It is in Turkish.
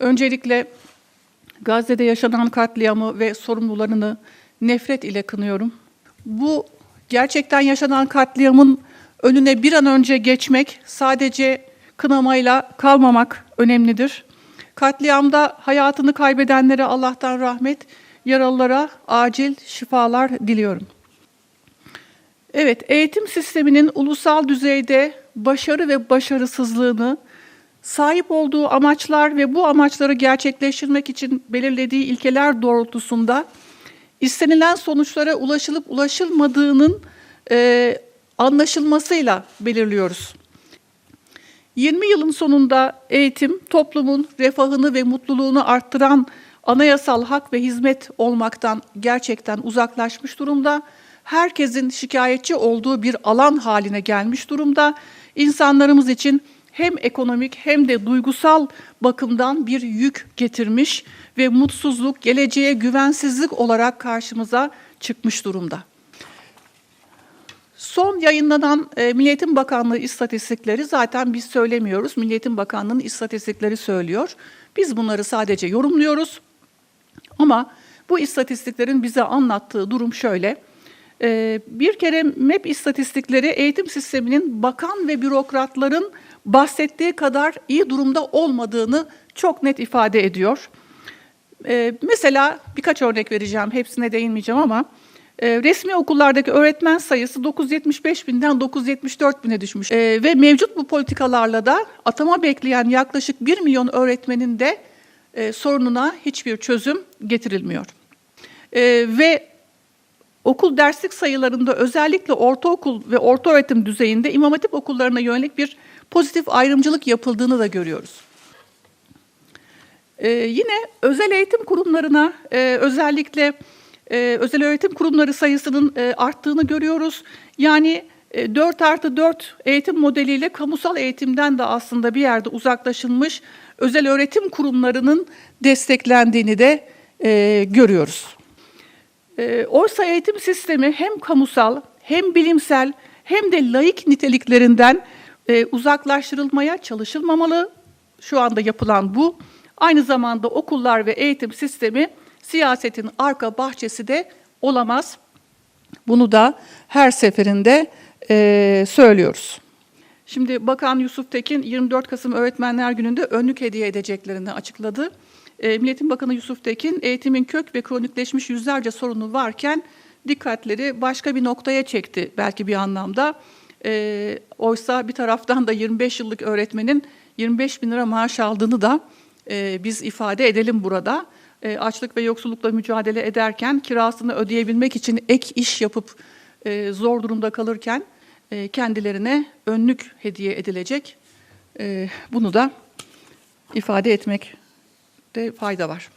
Öncelikle Gazze'de yaşanan katliamı ve sorumlularını nefret ile kınıyorum. Bu gerçekten yaşanan katliamın önüne bir an önce geçmek, sadece kınamayla kalmamak önemlidir. Katliamda hayatını kaybedenlere Allah'tan rahmet, yaralılara acil şifalar diliyorum. Evet, eğitim sisteminin ulusal düzeyde başarı ve başarısızlığını, sahip olduğu amaçlar ve bu amaçları gerçekleştirmek için belirlediği ilkeler doğrultusunda istenilen sonuçlara ulaşılıp ulaşılmadığının e, anlaşılmasıyla belirliyoruz. 20 yılın sonunda eğitim toplumun refahını ve mutluluğunu arttıran anayasal hak ve hizmet olmaktan gerçekten uzaklaşmış durumda. Herkesin şikayetçi olduğu bir alan haline gelmiş durumda. İnsanlarımız için hem ekonomik hem de duygusal bakımdan bir yük getirmiş ve mutsuzluk, geleceğe güvensizlik olarak karşımıza çıkmış durumda. Son yayınlanan e, Milliyetin Bakanlığı istatistikleri zaten biz söylemiyoruz. Milliyetin Bakanlığı'nın istatistikleri söylüyor. Biz bunları sadece yorumluyoruz. Ama bu istatistiklerin bize anlattığı durum şöyle. E, bir kere MEP istatistikleri eğitim sisteminin bakan ve bürokratların bahsettiği kadar iyi durumda olmadığını çok net ifade ediyor. E, mesela birkaç örnek vereceğim, hepsine değinmeyeceğim ama e, resmi okullardaki öğretmen sayısı 975 binden 974 bine düşmüş. E, ve mevcut bu politikalarla da atama bekleyen yaklaşık 1 milyon öğretmenin de e, sorununa hiçbir çözüm getirilmiyor. E, ve okul derslik sayılarında özellikle ortaokul ve orta öğretim düzeyinde imam hatip okullarına yönelik bir pozitif ayrımcılık yapıldığını da görüyoruz. Ee, yine özel eğitim kurumlarına e, özellikle e, özel öğretim kurumları sayısının e, arttığını görüyoruz. Yani e, 4 artı 4 eğitim modeliyle kamusal eğitimden de aslında bir yerde uzaklaşılmış özel öğretim kurumlarının desteklendiğini de e, görüyoruz. E, oysa eğitim sistemi hem kamusal hem bilimsel hem de laik niteliklerinden e, uzaklaştırılmaya çalışılmamalı. Şu anda yapılan bu. Aynı zamanda okullar ve eğitim sistemi siyasetin arka bahçesi de olamaz. Bunu da her seferinde e, söylüyoruz. Şimdi Bakan Yusuf Tekin 24 Kasım Öğretmenler Günü'nde önlük hediye edeceklerini açıkladı. E, Milletin Bakanı Yusuf Tekin eğitimin kök ve kronikleşmiş yüzlerce sorunu varken dikkatleri başka bir noktaya çekti belki bir anlamda. E, oysa bir taraftan da 25 yıllık öğretmenin 25 bin lira maaş aldığını da e, biz ifade edelim burada. E, açlık ve yoksullukla mücadele ederken kirasını ödeyebilmek için ek iş yapıp e, zor durumda kalırken e, kendilerine önlük hediye edilecek. E, bunu da ifade etmekte fayda var.